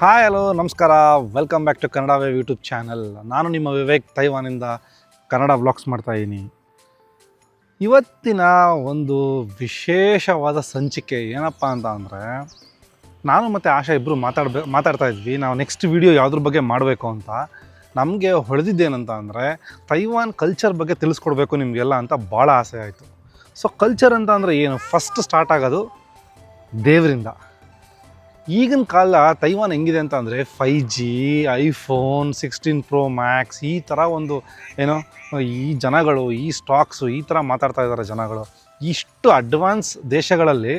Hi hello ನಮಸ್ಕಾರ. Welcome back to Kannada wave YouTube channel ನಾನು ನಿಮ್ಮ ವಿವೇಕ್ ತೈವಾನಿಂದ ಕನ್ನಡ ವ್ಲಾಗ್ಸ್ ಮಾಡ್ತಾ ಇದ್ದೀನಿ ಇವತ್ತಿನ ಒಂದು ವಿಶೇಷವಾದ ಸಂಚಿಕೆ ಏನಪ್ಪ ಅಂತ ಅಂದರೆ, ನಾನು ಮತ್ತು ಆಶಾ ಇಬ್ಬರು ಮಾತಾಡ್ಬೇ ಮಾತಾಡ್ತಾ ಇದ್ವಿ. ನಾವು ನೆಕ್ಸ್ಟ್ ವಿಡಿಯೋ ಯಾವುದ್ರ ಬಗ್ಗೆ ಮಾಡಬೇಕು ಅಂತ. ನಮಗೆ ಹೊಳೆದಿದ್ದೇನಂತ ಅಂದರೆ, ತೈವಾನ್ ಕಲ್ಚರ್ ಬಗ್ಗೆ ತಿಳಿಸ್ಕೊಡ್ಬೇಕು ನಿಮಗೆಲ್ಲ ಅಂತ ಭಾಳ ಆಸೆ ಆಯಿತು. ಸೊ ಕಲ್ಚರ್ ಅಂತ ಏನು? ಫಸ್ಟ್ ಸ್ಟಾರ್ಟ್ ಆಗೋದು ದೇವರಿಂದ. ಈಗಿನ ಕಾಲ ತೈವಾನ್ ಹೆಂಗಿದೆ ಅಂತ ಅಂದರೆ five G iPhone sixteen pro max ಈ ಥರ ಒಂದು ಏನೋ, ಈ ಜನಗಳು, ಈ ಸ್ಟಾಕ್ಸು ಈ ಥರ ಮಾತಾಡ್ತಾ ಇದ್ದಾರೆ ಜನಗಳು. ಇಷ್ಟು ಅಡ್ವಾನ್ಸ್ ದೇಶಗಳಲ್ಲಿ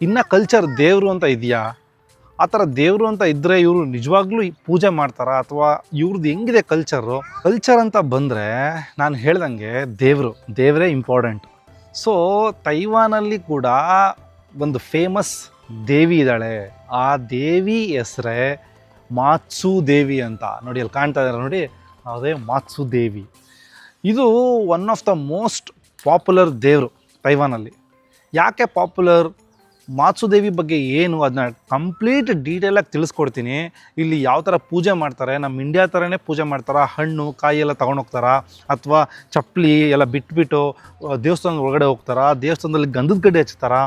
ಇನ್ನು ಕಲ್ಚರ್ ದೇವರು ಅಂತ ಇದೆಯಾ? ಆ ಥರ ದೇವರು ಅಂತ ಇದ್ದರೆ ಇವರು ನಿಜವಾಗ್ಲೂ ಪೂಜೆ ಮಾಡ್ತಾರಾ? ಅಥವಾ ಇವ್ರದ್ದು ಹೆಂಗಿದೆ ಕಲ್ಚರು ಕಲ್ಚರ್ ಅಂತ ಬಂದರೆ ನಾನು ಹೇಳ್ದಂಗೆ ದೇವರು, ದೇವರೇ ಇಂಪಾರ್ಟೆಂಟ್ ಸೊ ತೈವಾನಲ್ಲಿ ಕೂಡ ಒಂದು ಫೇಮಸ್ ದೇವಿ ಇದ್ದಾಳೆ. ಆ ದೇವಿ ಹೆಸರೇ ಮಾತ್ಸು ದೇವಿ ಅಂತ. ನೋಡಿ, ಅಲ್ಲಿ ಕಾಣ್ತಾ ಇದ್ದಾರೆ ನೋಡಿ, ಅದೇ ಮಾತ್ಸು ದೇವಿ ಇದು one of the most popular ದೇವರು ತೈವಾನಲ್ಲಿ. ಯಾಕೆ ಪಾಪ್ಯುಲರ್ ಮಾತ್ಸುದೇವಿ ಬಗ್ಗೆ ಏನು? ಅದನ್ನ ಕಂಪ್ಲೀಟ್ ಡೀಟೇಲಾಗಿ ತಿಳಿಸ್ಕೊಡ್ತೀನಿ. ಇಲ್ಲಿ ಯಾವ ಥರ ಪೂಜೆ ಮಾಡ್ತಾರೆ ನಮ್ಮ ಇಂಡಿಯಾ ಥರನೇ ಪೂಜೆ ಮಾಡ್ತಾರಾ? ಹಣ್ಣು, ಕಾಯಿ ಎಲ್ಲ ತೊಗೊಂಡೋಗ್ತಾರಾ ಅಥವಾ ಚಪ್ಪಲಿ ಎಲ್ಲ ಬಿಟ್ಬಿಟ್ಟು ದೇವಸ್ಥಾನದ ಒಳಗಡೆ ಹೋಗ್ತಾರಾ? ದೇವಸ್ಥಾನದಲ್ಲಿ ಗಂಧದ ಗಡ್ಡೆ ಹಚ್ತಾರಾ?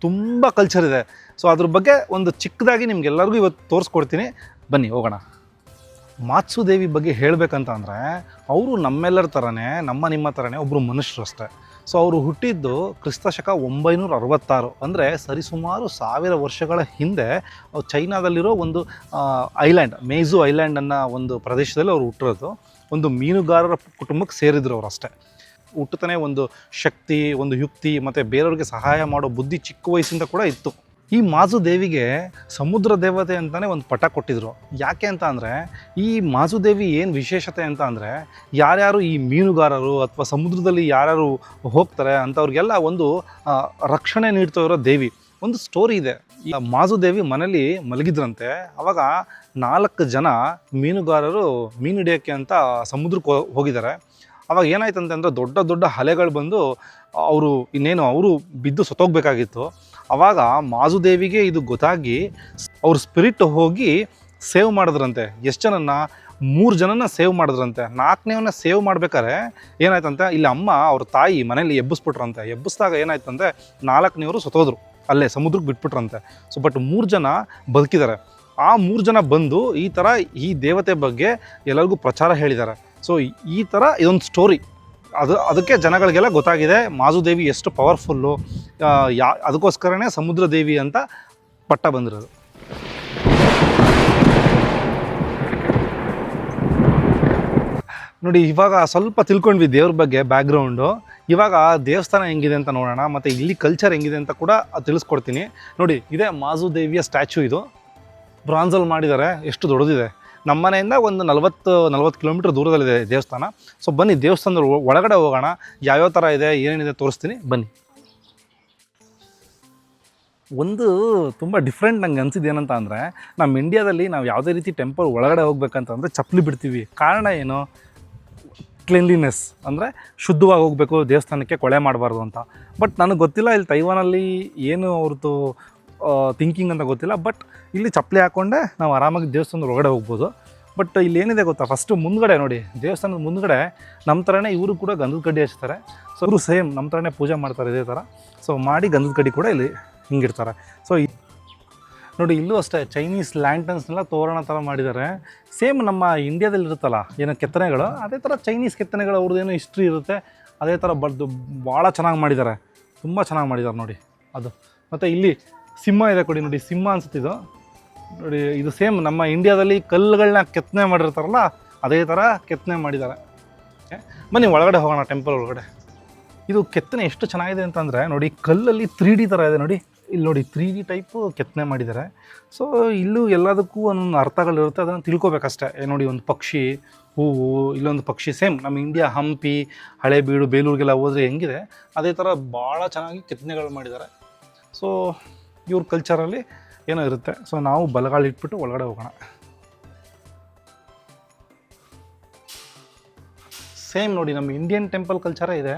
ತುಂಬ ಕಲ್ಚರ್ ಇದೆ. ಸೊ ಅದ್ರ ಬಗ್ಗೆ ಒಂದು ಚಿಕ್ಕದಾಗಿ ನಿಮ್ಗೆಲ್ಲರಿಗೂ ಇವತ್ತು ತೋರಿಸ್ಕೊಡ್ತೀನಿ. ಬನ್ನಿ, ಹೋಗೋಣ. ಮಾತ್ಸುದೇವಿ ಬಗ್ಗೆ ಹೇಳಬೇಕಂತ ಅಂದರೆ ಅವರು ನಮ್ಮೆಲ್ಲರ ಥರನೇ ನಮ್ಮ ನಿಮ್ಮ ಥರನೇ ಒಬ್ಬರು ಮನುಷ್ಯರು ಅಷ್ಟೇ ಸೊ ಅವರು ಹುಟ್ಟಿದ್ದು ಕ್ರಿಸ್ತಶಕ ಒಂಬೈನೂರ ಅರವತ್ತಾರು ಅಂದರೆ ಸರಿಸುಮಾರು ಸಾವಿರ ವರ್ಷಗಳ ಹಿಂದೆ ಚೈನಾದಲ್ಲಿರೋ ಒಂದು ಐಲ್ಯಾಂಡ್, ಮೇಜು ಐಲ್ಯಾಂಡ್ ಅನ್ನೋ ಒಂದು ಪ್ರದೇಶದಲ್ಲಿ ಅವರು ಹುಟ್ಟಿರೋದು. ಒಂದು ಮೀನುಗಾರರ ಕುಟುಂಬಕ್ಕೆ ಸೇರಿದ್ರು ಅವರು ಅಷ್ಟೇ. ಹುಟ್ಟುತ್ತಾನೆ ಒಂದು ಶಕ್ತಿ, ಒಂದು ಯುಕ್ತಿ, ಮತ್ತು ಬೇರೆಯವ್ರಿಗೆ ಸಹಾಯ ಮಾಡೋ ಬುದ್ಧಿ ಚಿಕ್ಕ ವಯಸ್ಸಿಂದ ಕೂಡ ಇತ್ತು. ಈ ಮಾಜು ದೇವಿಗೆ ಸಮುದ್ರ ದೇವತೆ ಅಂತಲೇ ಒಂದು ಪಟ ಕೊಟ್ಟಿದ್ರು. ಯಾಕೆ ಅಂತ ಅಂದರೆ, ಈ ಮಾಜುದೇವಿ ಏನು ವಿಶೇಷತೆ ಅಂತ ಅಂದರೆ, ಯಾರ್ಯಾರು ಈ ಮೀನುಗಾರರು ಅಥವಾ ಸಮುದ್ರದಲ್ಲಿ ಯಾರ್ಯಾರು ಹೋಗ್ತಾರೆ ಅಂಥವ್ರಿಗೆಲ್ಲ ಒಂದು ರಕ್ಷಣೆ ನೀಡ್ತಾ ಇರೋ ದೇವಿ. ಒಂದು ಸ್ಟೋರಿ ಇದೆ. ಈ ಮಾಜುದೇವಿ ಮನೇಲಿ ಮಲಗಿದ್ರಂತೆ. ಅವಾಗ ನಾಲ್ಕು ಜನ ಮೀನುಗಾರರು ಮೀನು ಹಿಡಿಯೋಕ್ಕೆ ಅಂತ ಸಮುದ್ರಕ್ಕೆ ಹೋಗಿದ್ದಾರೆ. ಅವಾಗ ಏನಾಯ್ತಂತೆ ಅಂದರೆ ದೊಡ್ಡ ದೊಡ್ಡ ಅಲೆಗಳು ಬಂದು, ಅವರು ಇನ್ನೇನು, ಅವರು ಬಿದ್ದು ಸತ್ತೋಗ್ಬೇಕಾಗಿತ್ತು. ಅವಾಗ ಮಾಜುದೇವಿಗೆ ಇದು ಗೊತ್ತಾಗಿ ಅವ್ರ ಸ್ಪಿರಿಟ್ ಹೋಗಿ ಸೇವ್ ಮಾಡಿದ್ರಂತೆ. ಎಷ್ಟು ಜನನ್ನ? ಮೂರು ಜನನ ಸೇವ್ ಮಾಡಿದ್ರಂತೆ. ನಾಲ್ಕನೇವನ್ನ ಸೇವ್ ಮಾಡ್ಬೇಕಾದ್ರೆ ಏನಾಯ್ತಂತೆ? ಇಲ್ಲಿ ಅಮ್ಮ ಅವ್ರ ತಾಯಿ ಮನೇಲಿ ಎಬ್ಬಿಸ್ಬಿಟ್ರಂತೆ. ಎಬ್ಬಿಸ್ದಾಗ ಏನಾಯ್ತಂತೆ? ನಾಲ್ಕನೇವರು ಸತ್ತೋದ್ರು. ಅಲ್ಲೇ ಸಮುದ್ರಕ್ಕೆ ಬಿಟ್ಬಿಟ್ರಂತೆ. ಸೊ ಬಟ್ ಮೂರು ಜನ ಬದುಕಿದ್ದಾರೆ. ಆ ಮೂರು ಜನ ಬಂದು ಈ ಥರ ಈ ದೇವತೆ ಬಗ್ಗೆ ಎಲ್ಲರಿಗೂ ಪ್ರಚಾರ ಹೇಳಿದ್ದಾರೆ. ಸೊ ಈ ಥರ ಇದೊಂದು ಸ್ಟೋರಿ ಅದು ಅದಕ್ಕೆ ಜನಗಳಿಗೆಲ್ಲ ಗೊತ್ತಾಗಿದೆ ಮಾಜುದೇವಿ ಎಷ್ಟು ಪವರ್ಫುಲ್ಲು ಯಾ, ಅದಕ್ಕೋಸ್ಕರನೇ ಸಮುದ್ರ ದೇವಿ ಅಂತ ಪಟ್ಟ ಬಂದಿರೋದು. ನೋಡಿ, ಇವಾಗ ಸ್ವಲ್ಪ ತಿಳ್ಕೊಂಡ್ವಿ ದೇವ್ರ ಬಗ್ಗೆ ಬ್ಯಾಕ್ಗ್ರೌಂಡು ಇವಾಗ ದೇವಸ್ಥಾನ ಹೆಂಗಿದೆ ಅಂತ ನೋಡೋಣ, ಮತ್ತು ಇಲ್ಲಿ ಕಲ್ಚರ್ ಹೆಂಗಿದೆ ಅಂತ ಕೂಡ ತಿಳಿಸ್ಕೊಡ್ತೀನಿ. ನೋಡಿ, ಇದೇ ಮಾಜು ದೇವಿಯ ಸ್ಟ್ಯಾಚು ಇದು. ಬ್ರಾನ್ಸಲ್ಲಿ ಮಾಡಿದ್ದಾರೆ, ಎಷ್ಟು ದೊಡ್ಡದಿದೆ. ನಮ್ಮ ಮನೆಯಿಂದ ಒಂದು ನಲ್ವತ್ತು ನಲ್ವತ್ತು ಕಿಲೋಮೀಟ್ರ್ ದೂರದಲ್ಲಿದೆ ದೇವಸ್ಥಾನ. ಸೊ ಬನ್ನಿ, ದೇವಸ್ಥಾನದ ಒಳಗಡೆ ಹೋಗೋಣ. ಯಾವ್ಯಾವ ಥರ ಇದೆ, ಏನೇನಿದೆ ತೋರಿಸ್ತೀನಿ. ಬನ್ನಿ. ಒಂದು ತುಂಬ ಡಿಫ್ರೆಂಟ್ ನಂಗೆ ಅನ್ಸಿದ್ದು ಏನಂತ ಅಂದರೆ ನಮ್ಮ ಇಂಡಿಯಾದಲ್ಲಿ ನಾವು ಯಾವುದೇ ರೀತಿ ಟೆಂಪಲ್ ಒಳಗಡೆ ಹೋಗ್ಬೇಕಂತಂದರೆ ಚಪ್ಪಲಿ ಬಿಡ್ತೀವಿ. ಕಾರಣ ಏನು? ಕ್ಲೀನ್ಲಿನೆಸ್ ಅಂದರೆ ಶುದ್ಧವಾಗಿ ಹೋಗಬೇಕು, ದೇವಸ್ಥಾನಕ್ಕೆ ಕೊಳೆ ಮಾಡಬಾರ್ದು ಅಂತ. ಬಟ್ ನನಗೆ ಗೊತ್ತಿಲ್ಲ, ಇಲ್ಲಿ ತೈವಾನಲ್ಲಿ ಏನು ಅವ್ರದ್ದು ಥಿಂಕಿಂಗ್ ಅಂತ ಗೊತ್ತಿಲ್ಲ. ಬಟ್ ಇಲ್ಲಿ ಚಪ್ಪಲಿ ಹಾಕ್ಕೊಂಡೆ ನಾವು ಆರಾಮಾಗಿ ದೇವಸ್ಥಾನದ ಒಳಗಡೆ ಹೋಗ್ಬೋದು. ಬಟ್ ಇಲ್ಲಿ ಏನಿದೆ ಗೊತ್ತಾ? ಫಸ್ಟು ಮುಂದ್ಗಡೆ ನೋಡಿ, ದೇವಸ್ಥಾನದ ಮುಂದ್ಗಡೆ ನಮ್ಮ ಥರನೇ ಇವರು ಕೂಡ ಗಂಧದ ಕಡ್ಡಿ ಹಚ್ತಾರೆ. ಸೊ ಇವರು ಸೇಮ್ ನಮ್ಮ ಥರನೇ ಪೂಜೆ ಮಾಡ್ತಾರೆ ಇದೇ ಥರ ಸೊ ಮಾಡಿ ಗಂಧದ ಕಡ್ಡಿ ಕೂಡ ಇಲ್ಲಿ ಹಿಂಗಿರ್ತಾರೆ ಸೊ ನೋಡಿ, ಇಲ್ಲೂ ಅಷ್ಟೇ ಚೈನೀಸ್ ಲ್ಯಾಂಟನ್ಸ್ನೆಲ್ಲ ತೋರಣ ಥರ ಮಾಡಿದ್ದಾರೆ. ಸೇಮ್ ನಮ್ಮ ಇಂಡಿಯಾದಲ್ಲಿ ಇರುತ್ತಲ್ಲ, ಏನೋ ಕೆತ್ತನೆಗಳು, ಅದೇ ಥರ ಚೈನೀಸ್ ಕೆತ್ತನೆಗಳು ಅವ್ರದ್ದು ಏನೋ ಹಿಸ್ಟ್ರಿ ಇರುತ್ತೆ. ಅದೇ ಥರ ಬರ್ದು ಭಾಳ ಚೆನ್ನಾಗಿ ಮಾಡಿದ್ದಾರೆ. ತುಂಬ ಚೆನ್ನಾಗಿ ಮಾಡಿದ್ದಾರೆ ನೋಡಿ ಅದು. ಮತ್ತು ಇಲ್ಲಿ ಸಿಂಹ ಇದೆ ಕೊಡಿ ನೋಡಿ, ಸಿಂಹ ಅನ್ಸುತ್ತಿದ್ದು ನೋಡಿ, ಇದು ಸೇಮ್ ನಮ್ಮ ಇಂಡಿಯಾದಲ್ಲಿ ಕಲ್ಲುಗಳನ್ನ ಕೆತ್ತನೆ ಮಾಡಿರ್ತಾರಲ್ಲ, ಅದೇ ಥರ ಕೆತ್ತನೆ ಮಾಡಿದ್ದಾರೆ. ಬನ್ನಿ, ಒಳಗಡೆ ಹೋಗೋಣ ಟೆಂಪಲ್ ಒಳಗಡೆ. ಇದು ಕೆತ್ತನೆ ಎಷ್ಟು ಚೆನ್ನಾಗಿದೆ ಅಂತಂದರೆ, ನೋಡಿ, ಕಲ್ಲಲ್ಲಿ ತ್ರೀ ಡಿ ಥರ ಇದೆ ನೋಡಿ. ಇಲ್ಲಿ ನೋಡಿ ತ್ರೀ ಡಿ ಟೈಪು ಕೆತ್ತನೆ ಮಾಡಿದ್ದಾರೆ. ಸೊ ಇಲ್ಲೂ ಎಲ್ಲದಕ್ಕೂ ಒಂದೊಂದು ಅರ್ಥಗಳಿರುತ್ತೆ ಅದನ್ನು ತಿಳ್ಕೊಬೇಕಷ್ಟೇ. ನೋಡಿ, ಒಂದು ಪಕ್ಷಿ, ಹೂವು, ಇಲ್ಲೊಂದು ಪಕ್ಷಿ ಸೇಮ್ ನಮ್ಮ ಇಂಡಿಯಾ ಹಂಪಿ ಹಳೆಬೀಡು ಬೇಲೂರಿಗೆಲ್ಲ ಹೋದರೆ ಹೆಂಗಿದೆ, ಅದೇ ಥರ ಭಾಳ ಚೆನ್ನಾಗಿ ಕೆತ್ತನೆಗಳು ಮಾಡಿದ್ದಾರೆ. ಸೊ ಇವ್ರ ಕಲ್ಚರಲ್ಲಿ ಏನೋ ಇರುತ್ತೆ. ಸೊ ನಾವು ಬಲಗಾಳಿ ಇಟ್ಬಿಟ್ಟು ಒಳಗಡೆ ಹೋಗೋಣ. ಸೇಮ್ ನೋಡಿ, ನಮ್ಮ ಇಂಡಿಯನ್ ಟೆಂಪಲ್ ಕಲ್ಚರೇ ಇದೆ.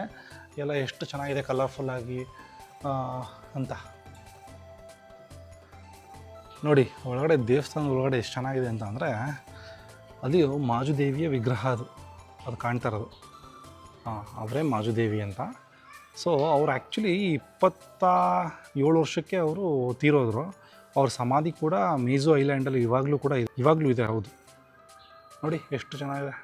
ಎಲ್ಲ ಎಷ್ಟು ಚೆನ್ನಾಗಿದೆ ಕಲರ್ಫುಲ್ಲಾಗಿ ಅಂತ. ನೋಡಿ, ಒಳಗಡೆ ದೇವಸ್ಥಾನದ ಒಳಗಡೆ ಎಷ್ಟು ಚೆನ್ನಾಗಿದೆ ಅಂತ ಅಂದರೆ ಅದು ಮಾಜುದೇವಿಯ ವಿಗ್ರಹ ಅದು. ಅದು ಕಾಣ್ತಾ ಇರೋದು. ಹಾಂ ಅವರೇ ಮಾಜುದೇವಿ ಅಂತ. ಸೊ ಅವ್ರು ಆ್ಯಕ್ಚುಲಿ ಇಪ್ಪತ್ತ ಏಳು ವರ್ಷಕ್ಕೆ ಅವರು ತೀರೋದ್ರು. ಅವ್ರ ಸಮಾಧಿ ಕೂಡ ಮೇಜು ಐಲ್ಯಾಂಡಲ್ಲಿ ಇವಾಗಲೂ ಕೂಡ ಇದೆ ಇವಾಗಲೂ ಇದೆ, ಹೌದು. ನೋಡಿ, ಎಷ್ಟು ಚೆನ್ನಾಗಿದೆ.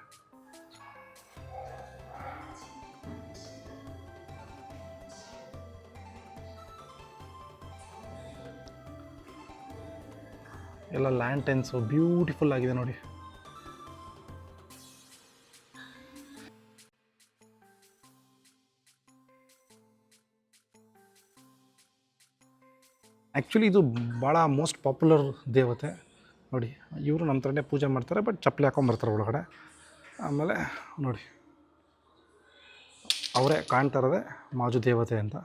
ಎಲ್ಲ ಲ್ಯಾಂಟೆನ್ಸು ಬ್ಯೂಟಿಫುಲ್ ಆಗಿದೆ ನೋಡಿ. ಆ್ಯಕ್ಚುಲಿ ಇದು ಭಾಳ ಮೋಸ್ಟ್ ಪಾಪ್ಯುಲರ್ ದೇವತೆ. ನೋಡಿ, ಇವರು ನಮ್ಮ ಥರನೇ ಪೂಜೆ ಮಾಡ್ತಾರೆ ಬಟ್ ಚಪ್ಪಲಿ ಹಾಕೊಂಬರ್ತಾರೆ ಒಳಗಡೆ. ಆಮೇಲೆ ನೋಡಿ, ಅವರೇ ಕಾಣ್ತಾ ಇರೋದೇ ಮಾಜು ದೇವತೆ ಅಂತ.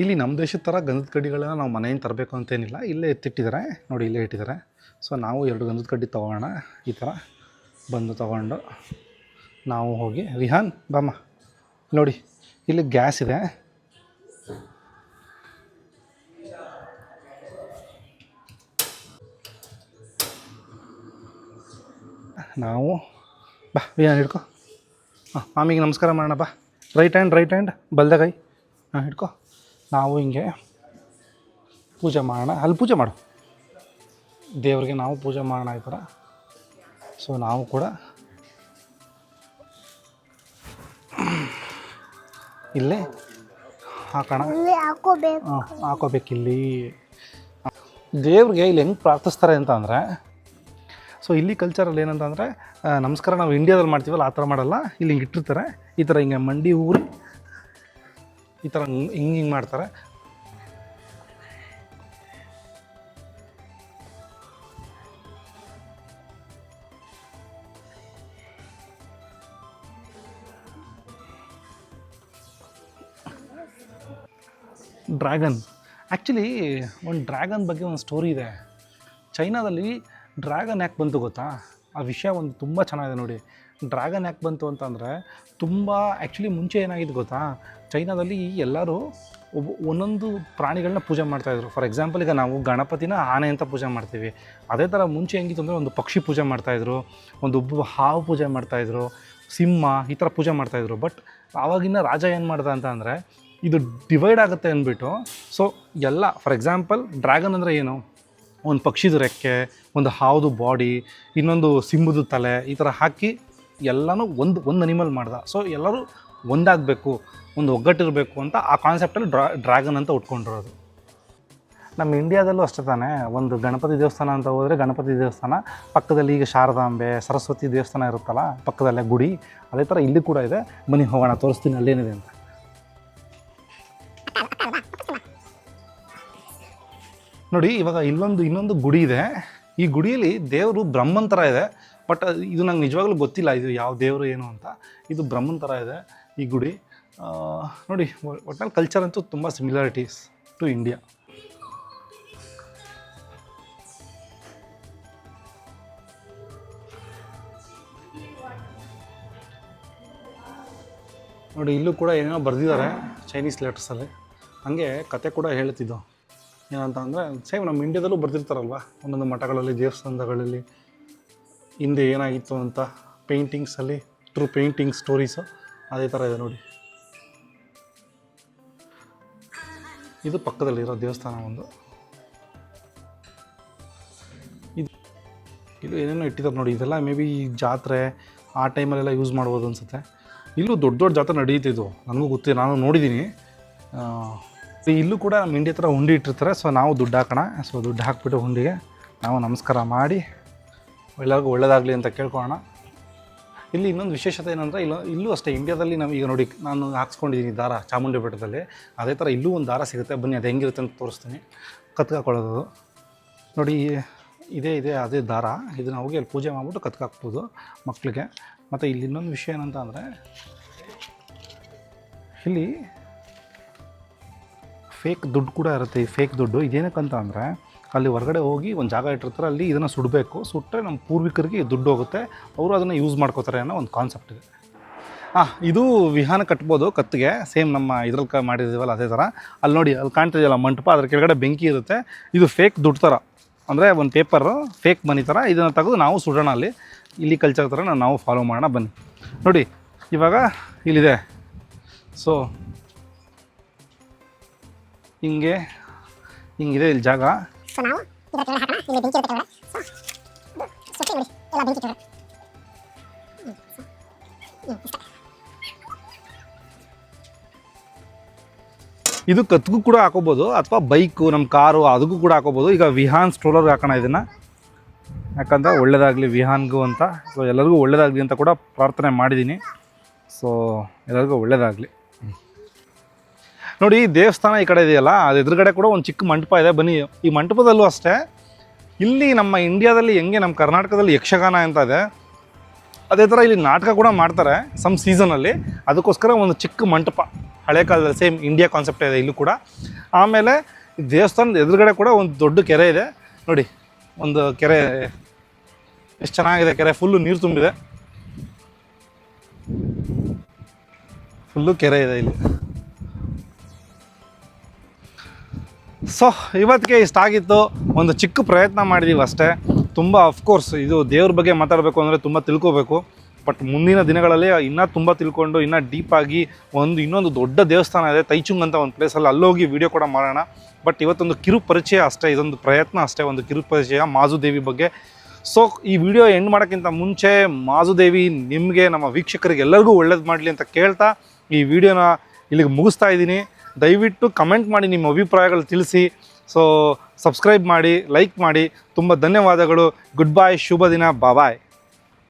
ಇಲ್ಲಿ ನಮ್ಮ ದೇಶದ ಥರ ಗಂಧದ ಕಡ್ಡಿಗಳನ್ನ ನಾವು ಮನೆಯಿಂದ ತರಬೇಕು ಅಂತೇನಿಲ್ಲ, ಇಲ್ಲೇ ಎತ್ತಿಟ್ಟಿದ್ದಾರೆ. ನೋಡಿ, ಇಲ್ಲೇ ಇಟ್ಟಿದ್ದಾರೆ. ಸೊ ನಾವು ಎರಡು ಗಂಧದ ಕಡ್ಡಿ ತೊಗೋಣ. ಈ ಥರ ಬಂದು ತೊಗೊಂಡು ನಾವು ಹೋಗಿ, ರಿಹಾನ್, ಬಾಮ್ಮ, ನೋಡಿ, ಇಲ್ಲಿ ಗ್ಯಾಸ್ ಇದೆ. ನಾವು, ಬಾ ವಿಹಾನ್ ಹಿಡ್ಕೊ. ಹಾಂ, ಮಾಮಿಗೆ ನಮಸ್ಕಾರ ಮಾಡೋಣ, ಬಾ. ರೈಟ್ ಹ್ಯಾಂಡ್ ರೈಟ್ ಹ್ಯಾಂಡ್ ಬಲ್ದಗೈ ಹಾಂ, ಹಿಡ್ಕೊ. ನಾವು ಹಿಂಗೆ ಪೂಜೆ ಮಾಡೋಣ. ಅಲ್ಲಿ ಪೂಜೆ ಮಾಡು. ದೇವ್ರಿಗೆ ನಾವು ಪೂಜೆ ಮಾಡೋಣ ಈ ಥರ. ಸೊ ನಾವು ಕೂಡ ಇಲ್ಲೇ ಹಾಕೋಣ. ಇಲ್ಲಿ ಹಾಕೋಬೇಕು. ಹಾಂ ಹಾಕೋಬೇಕಿಲ್ಲಿ ದೇವ್ರಿಗೆ ಇಲ್ಲಿ ಹೆಂಗೆ ಪ್ರಾರ್ಥಿಸ್ತಾರೆ ಅಂತ ಅಂದರೆ ಸೊ ಇಲ್ಲಿ ಕಲ್ಚರಲ್ಲಿ ಏನಂತಂದರೆ ನಮಸ್ಕಾರ ನಾವು ಇಂಡಿಯಾದಲ್ಲಿ ಮಾಡ್ತೀವಲ್ಲ ಆ ಥರ ಮಾಡಲ್ಲ. ಇಲ್ಲಿ ಹಿಂಗೆ ಇಟ್ಟಿರ್ತಾರೆ. ಈ ಥರ ಹಿಂಗೆ ಮಂಡಿ ಊರಿ ಈ ಥರ ಹಿಂಗೆ ಹಿಂಗೆ ಮಾಡ್ತಾರೆ. ಡ್ರ್ಯಾಗನ್. ಆ್ಯಕ್ಚುಲಿ ಒಂದು ಡ್ರ್ಯಾಗನ್ ಬಗ್ಗೆ ಒಂದು ಸ್ಟೋರಿ ಇದೆ. ಚೈನಾದಲ್ಲಿ ಡ್ರ್ಯಾಗನ್ ಯಾಕೆ ಬಂತು ಗೊತ್ತಾ? ಆ ವಿಷಯ ಒಂದು ತುಂಬ ಚೆನ್ನಾಗಿದೆ ನೋಡಿ. ಡ್ರ್ಯಾಗನ್ ಯಾಕೆ ಬಂತು ಅಂತಂದರೆ ತುಂಬ ಆ್ಯಕ್ಚುಲಿ ಮುಂಚೆ ಏನಾಗಿದೆ ಗೊತ್ತಾ? ಚೈನಾದಲ್ಲಿ ಎಲ್ಲರೂ ಒಬ್ಬ ಒಂದೊಂದು ಪ್ರಾಣಿಗಳನ್ನ ಪೂಜೆ ಮಾಡ್ತಾಯಿದ್ರು ಫಾರ್ ಎಕ್ಸಾಂಪಲ್ ಈಗ ನಾವು ಗಣಪತಿನ ಆನೆ ಅಂತ ಪೂಜೆ ಮಾಡ್ತೀವಿ. ಅದೇ ಥರ ಮುಂಚೆ ಹೆಂಗಿತ್ತು ಅಂದರೆ ಒಂದು ಪಕ್ಷಿ ಪೂಜೆ ಮಾಡ್ತಾಯಿದ್ರು ಒಂದು ಒಬ್ಬ ಹಾವು ಪೂಜೆ ಮಾಡ್ತಾಯಿದ್ರು ಸಿಂಹ ಈ ಥರ ಪೂಜೆ ಮಾಡ್ತಾಯಿದ್ರು ಬಟ್ ಆವಾಗಿನ ರಾಜ ಏನು ಮಾಡ್ದ ಅಂತ ಅಂದರೆ ಇದು ಡಿವೈಡ್ ಆಗುತ್ತೆ ಅಂದ್ಬಿಟ್ಟು ಸೊ ಎಲ್ಲ ಫಾರ್ ಎಕ್ಸಾಂಪಲ್ ಡ್ರ್ಯಾಗನ್ ಅಂದರೆ ಏನು? ಒಂದು ಪಕ್ಷಿದ ರೆಕ್ಕೆ, ಒಂದು ಹಾವುದು ಬಾಡಿ, ಇನ್ನೊಂದು ಸಿಂಹದ ತಲೆ, ಈ ಥರ ಹಾಕಿ ಎಲ್ಲನೂ ಒಂದು ಒಂದು ಅನಿಮಲ್ ಮಾಡ್ದ. ಸೊ ಎಲ್ಲರೂ ಒಂದಾಗಬೇಕು, ಒಂದು ಒಗ್ಗಟ್ಟಿರಬೇಕು ಅಂತ ಆ ಕಾನ್ಸೆಪ್ಟಲ್ಲಿ ಡ್ರಾ ಡ್ರ್ಯಾಗನ್ ಅಂತ ಉಟ್ಕೊಂಡಿರೋದು ನಮ್ಮ ಇಂಡಿಯಾದಲ್ಲೂ ಅಷ್ಟೇ ತಾನೇ, ಒಂದು ಗಣಪತಿ ದೇವಸ್ಥಾನ ಅಂತ ಹೋದರೆ ಗಣಪತಿ ದೇವಸ್ಥಾನ, ಪಕ್ಕದಲ್ಲಿ ಈಗ ಶಾರದಾಂಬೆ, ಸರಸ್ವತಿ ದೇವಸ್ಥಾನ ಇರುತ್ತಲ್ಲ, ಪಕ್ಕದಲ್ಲೇ ಗುಡಿ, ಅದೇ ಥರ ಇಲ್ಲಿ ಕೂಡ ಇದೆ. ಬನ್ನಿ ಹೋಗೋಣ, ತೋರಿಸ್ತೀನಿ ಅಲ್ಲೇನಿದೆ ಅಂತ. ನೋಡಿ, ಇವಾಗ ಇಲ್ಲೊಂದು ಇನ್ನೊಂದು ಗುಡಿ ಇದೆ. ಈ ಗುಡಿಯಲ್ಲಿ ದೇವರು ಬ್ರಹ್ಮನ್ ಥರ ಇದೆ. ಬಟ್ ಇದು ನಂಗೆ ನಿಜವಾಗ್ಲೂ ಗೊತ್ತಿಲ್ಲ ಇದು ಯಾವ ದೇವರು ಏನು ಅಂತ. ಇದು ಬ್ರಹ್ಮನ್ ಥರ ಇದೆ ಈ ಗುಡಿ. ನೋಡಿ, ಒಟ್ನಲ್ಲಿ ಕಲ್ಚರ್ ಅಂತೂ ತುಂಬ ಸಿಮಿಲಾರಿಟೀಸ್ ಟು ಇಂಡಿಯಾ ನೋಡಿ, ಇಲ್ಲೂ ಕೂಡ ಏನೇನೋ ಬರೆದಿದ್ದಾರೆ ಚೈನೀಸ್ ಲೆಟರ್ಸಲ್ಲಿ ಹಾಗೆ ಕತೆ ಕೂಡ ಹೇಳ್ತಿದ್ದು. ಏನಂತ ಅಂದರೆ ಸೇಮ್ ನಮ್ಮ ಇಂಡಿಯಾದಲ್ಲೂ ಬರ್ತಿರ್ತಾರಲ್ವ ಒಂದೊಂದು ಮಠಗಳಲ್ಲಿ, ದೇವಸ್ಥಾನಗಳಲ್ಲಿ. ಹಿಂದೆ ಏನಾಗಿತ್ತು ಅಂತ ಪೇಂಟಿಂಗ್ಸಲ್ಲಿ ಟ್ರೂ ಪೇಂಟಿಂಗ್ ಸ್ಟೋರೀಸು ಅದೇ ಥರ ಇದೆ ನೋಡಿ. ಇದು ಪಕ್ಕದಲ್ಲಿರೋ ದೇವಸ್ಥಾನ ಒಂದು. ಇದು ಇದು ಏನೇನೋ ಇಟ್ಟಿದ್ದಾರೆ ನೋಡಿ, ಇದೆಲ್ಲ ಮೇ ಬಿ ಜಾತ್ರೆ, ಆ ಟೈಮಲ್ಲೆಲ್ಲ ಯೂಸ್ ಮಾಡ್ಬೋದು ಅನಿಸುತ್ತೆ. ಇಲ್ಲೂ ದೊಡ್ಡ ದೊಡ್ಡ ಜಾತ್ರೆ ನಡೆಯುತ್ತಿದ್ದು ನನಗೂ ಗೊತ್ತಿಲ್ಲ, ನಾನು ನೋಡಿದ್ದೀನಿ ಇಲ್ಲೂ ಕೂಡ ನಮ್ಮ ಇಂಡಿಯಾ ಹತ್ರ ಹುಂಡಿ ಇಟ್ಟಿರ್ತಾರೆ. ಸೊ ನಾವು ದುಡ್ಡು ಹಾಕೋಣ. ಸೊ ದುಡ್ಡು ಹಾಕ್ಬಿಟ್ಟು ಹುಂಡಿಗೆ ನಾವು ನಮಸ್ಕಾರ ಮಾಡಿ ಎಲ್ಲರಿಗೂ ಒಳ್ಳೆಯದಾಗಲಿ ಅಂತ ಕೇಳ್ಕೊಳ್ಳೋಣ. ಇಲ್ಲಿ ಇನ್ನೊಂದು ವಿಶೇಷತೆ ಏನಂದರೆ, ಇಲ್ಲ ಇಲ್ಲೂ ಅಷ್ಟೇ ಇಂಡಿಯಾದಲ್ಲಿ ನಾವು ಈಗ ನೋಡಿ, ನಾನು ಹಾಕ್ಸ್ಕೊಂಡಿದ್ದೀನಿ ದಾರ, ಚಾಮುಂಡಿ ಬೆಟ್ಟದಲ್ಲಿ. ಅದೇ ಥರ ಇಲ್ಲೂ ಒಂದು ದಾರ ಸಿಗುತ್ತೆ. ಬನ್ನಿ, ಅದು ಹೆಂಗಿರುತ್ತೆ ಅಂತ ತೋರಿಸ್ತೀನಿ. ಕತ್ಕಾಕೊಳ್ಳೋದು. ನೋಡಿ, ಇದೇ, ಇದೆ, ಅದೇ ದಾರ. ಇದನ್ನು ಹೋಗಿ ಅಲ್ಲಿ ಪೂಜೆ ಮಾಡಿಬಿಟ್ಟು ಕತ್ಕಾಕ್ಬೋದು ಮಕ್ಕಳಿಗೆ. ಮತ್ತು ಇಲ್ಲಿ ಇನ್ನೊಂದು ವಿಷಯ ಏನಂತ ಇಲ್ಲಿ ಫೇಕ್ ದುಡ್ಡು ಕೂಡ ಇರುತ್ತೆ, ಈ ಫೇಕ್ ದುಡ್ಡು. ಇದೇನಕ್ಕಂತ ಅಂದರೆ, ಅಲ್ಲಿ ಹೊರಗಡೆ ಹೋಗಿ ಒಂದು ಜಾಗ ಇಟ್ಟಿರ್ತಾರೆ, ಅಲ್ಲಿ ಇದನ್ನು ಸುಡಬೇಕು. ಸುಟ್ಟರೆ ನಮ್ಮ ಪೂರ್ವಿಕರಿಗೆ ದುಡ್ಡು ಹೋಗುತ್ತೆ. ಅವರು ಅದನ್ನು ಯೂಸ್ ಮಾಡ್ಕೋತಾರೆ ಅನ್ನೋ ಒಂದು ಕಾನ್ಸೆಪ್ಟ್ ಇದೆ. ಹಾಂ ಇದು ವಿಹಾನ ಕಟ್ಬೋದು ಕತ್ತಿಗೆ. ಸೇಮ್ ನಮ್ಮ ಇದ್ರಲ್ಲಿ ಕ ಮಾಡಿದ್ದೀವಲ್ಲ ಅದೇ ಥರ ಅಲ್ಲಿ ನೋಡಿ ಅಲ್ಲಿ ಕಾಣ್ತಿದೆಯಲ್ಲ ಮಂಟಪ, ಅದ್ರ ಕೆಳಗಡೆ ಬೆಂಕಿ ಇರುತ್ತೆ. ಇದು ಫೇಕ್ ದುಡ್ಡು ಥರ ಅಂದರೆ ಒಂದು ಪೇಪರು ಫೇಕ್ ಮನಿ ಥರ ಇದನ್ನು ತೆಗೆದು ನಾವು ಸುಡೋಣ ಅಲ್ಲಿ. ಇಲ್ಲಿ ಕಲ್ಚರ್ ಥರ ನಾವು ಫಾಲೋ ಮಾಡೋಣ, ಬನ್ನಿ. ನೋಡಿ, ಇವಾಗ ಇಲ್ಲಿದೆ. ಸೊ ಹಿಂಗೆ ಹಿಂಗಿದೆ ಇಲ್ಲಿ ಜಾಗ. ಸೊ ನಾವು ಇದರ ಕೆಳಗಡೆ ಹಾಕೋಣ. ಇಲ್ಲಿ ಬೆಂಕಿ ಇರುತ್ತೆ ಕೆಳಗಡೆ. ಸೊ ಸುಟ್ಟಿ ನೋಡಿ. ಎಲ್ಲ ಬೆಂಕಿ ಕೆಳಗಡೆ. ಹ್ಮ್, ಸೊ, ಹ್ಮ್, ಇಷ್ಟ ಇದು ಕತ್ಗೂ ಕೂಡ ಹಾಕೋಬೋದು ಅಥವಾ ಬೈಕು ನಮ್ಮ ಕಾರು ಅದಕ್ಕೂ ಕೂಡ ಹಾಕೋಬೋದು. ಈಗ ವಿಹಾನ್ ಸ್ಟ್ರೋಲರ್ಗೆ ಹಾಕೋಣ ಇದನ್ನು. ಯಾಕಂದರೆ ಒಳ್ಳೇದಾಗಲಿ ವಿಹಾನ್ಗೂ ಅಂತ. ಸೊ ಎಲ್ಲರಿಗೂ ಒಳ್ಳೇದಾಗಲಿ ಅಂತ ಕೂಡ ಪ್ರಾರ್ಥನೆ ಮಾಡಿದ್ದೀನಿ. ಸೊ ಎಲ್ಲರಿಗೂ ಒಳ್ಳೇದಾಗಲಿ. ನೋಡಿ, ದೇವಸ್ಥಾನ ಈ ಕಡೆ ಇದೆಯಲ್ಲ, ಅದು ಎದುರುಗಡೆ ಕೂಡ ಒಂದು ಚಿಕ್ಕ ಮಂಟಪ ಇದೆ. ಬನ್ನಿ, ಈ ಮಂಟಪದಲ್ಲೂ ಅಷ್ಟೇ. ಇಲ್ಲಿ ನಮ್ಮ ಇಂಡಿಯಾದಲ್ಲಿ ಹೆಂಗೆ, ನಮ್ಮ ಕರ್ನಾಟಕದಲ್ಲಿ ಯಕ್ಷಗಾನ ಅಂತ ಇದೆ. ಅದೇ ಥರ ಇಲ್ಲಿ ನಾಟಕ ಕೂಡ ಮಾಡ್ತಾರೆ ಸಮ್ ಸೀಸನಲ್ಲಿ ಅದಕ್ಕೋಸ್ಕರ ಒಂದು ಚಿಕ್ಕ ಮಂಟಪ, ಹಳೆ ಕಾಲದಲ್ಲಿ ಸೇಮ್ ಇಂಡಿಯಾ ಕಾನ್ಸೆಪ್ಟ್ ಇದೆ ಇಲ್ಲೂ ಕೂಡ. ಆಮೇಲೆ ದೇವಸ್ಥಾನದ ಎದುರುಗಡೆ ಕೂಡ ಒಂದು ದೊಡ್ಡ ಕೆರೆ ಇದೆ. ನೋಡಿ, ಒಂದು ಕೆರೆ, ಎಷ್ಟು ಚೆನ್ನಾಗಿದೆ ಕೆರೆ. ಫುಲ್ಲು ನೀರು ತುಂಬಿದೆ. ಫುಲ್ಲು ಕೆರೆ ಇದೆ ಇಲ್ಲಿ. ಸೊ, ಇವತ್ತಿಗೆ ಇಷ್ಟಾಗಿತ್ತು. ಒಂದು ಚಿಕ್ಕ ಪ್ರಯತ್ನ ಮಾಡಿದ್ದೀವಿ ಅಷ್ಟೇ. ತುಂಬ ಅಫ್ಕೋರ್ಸ್ ಇದು ದೇವ್ರ ಬಗ್ಗೆ ಮಾತಾಡಬೇಕು ಅಂದರೆ ತುಂಬ ತಿಳ್ಕೋಬೇಕು. ಬಟ್ ಮುಂದಿನ ದಿನಗಳಲ್ಲಿ ಇನ್ನೂ ತುಂಬ ತಿಳ್ಕೊಂಡು, ಇನ್ನೂ ಡೀಪಾಗಿ ಒಂದು, ಇನ್ನೊಂದು ದೊಡ್ಡ ದೇವಸ್ಥಾನ ಇದೆ, ತೈಚುಂಗ್ ಅಂತ ಒಂದು ಪ್ಲೇಸಲ್ಲಿ ಅಲ್ಲೋಗಿ ವಿಡಿಯೋ ಕೂಡ ಮಾಡೋಣ. ಬಟ್ ಇವತ್ತೊಂದು ಕಿರು ಪರಿಚಯ ಅಷ್ಟೇ, ಇದೊಂದು ಪ್ರಯತ್ನ ಅಷ್ಟೇ, ಒಂದು ಕಿರು ಪರಿಚಯ ಮಾಜುದೇವಿ ಬಗ್ಗೆ. ಸೊ ಈ ವಿಡಿಯೋ ಎಂಡ್ ಮಾಡೋಕ್ಕಿಂತ ಮುಂಚೆ ಮಾಜುದೇವಿ ನಿಮಗೆ, ನಮ್ಮ ವೀಕ್ಷಕರಿಗೆ ಎಲ್ಲರಿಗೂ ಒಳ್ಳೇದು ಮಾಡಲಿ ಅಂತ ಕೇಳ್ತಾ ಈ ವಿಡಿಯೋನ ಇಲ್ಲಿಗೆ ಮುಗಿಸ್ತಾ ಇದ್ದೀನಿ. ದಯವಿಟ್ಟು ಕಮೆಂಟ್ ಮಾಡಿ ನಿಮ್ಮ ಅಭಿಪ್ರಾಯಗಳು ತಿಳಿಸಿ. ಸೊ ಸಬ್ಸ್ಕ್ರೈಬ್ ಮಾಡಿ ಲೈಕ್ ಮಾಡಿ. ತುಂಬ ಧನ್ಯವಾದಗಳು. ಗುಡ್ ಬಾಯ್ ಶುಭ ದಿನ. ಬಾಯ್